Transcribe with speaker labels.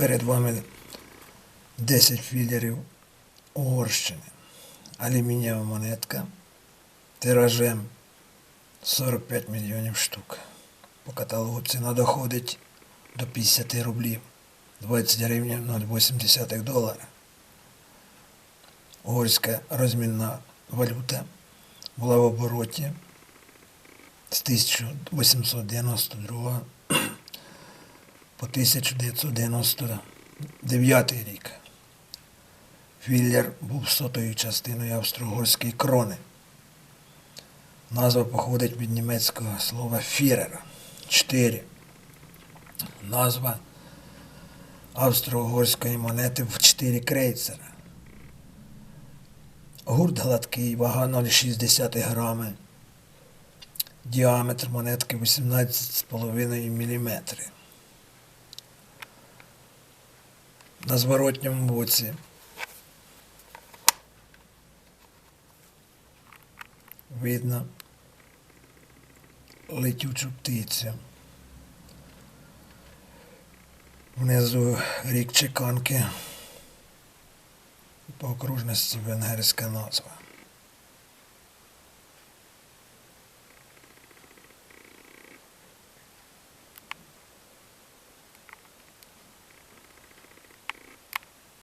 Speaker 1: Перед вами 10 філерів Угорщини. Алюмінієва монетка тиражем 45 мільйонів штук. По каталогу ціна доходить до 50 рублів. 20 гривень 0,8 долара. Угорська розмінна валюта була в обороті з 1892 по 1999 рік. Філлер був сотою частиною австро-угорської крони. Назва походить від німецького слова фірера. 4. Назва австро-угорської монети в 4 крейцера. Гурт гладкий, вага 0,6 грами. Діаметр монетки 18,5 мм. На зворотньому боці видно летючу птицю. Внизу рік чеканки по окружності венгерська назва.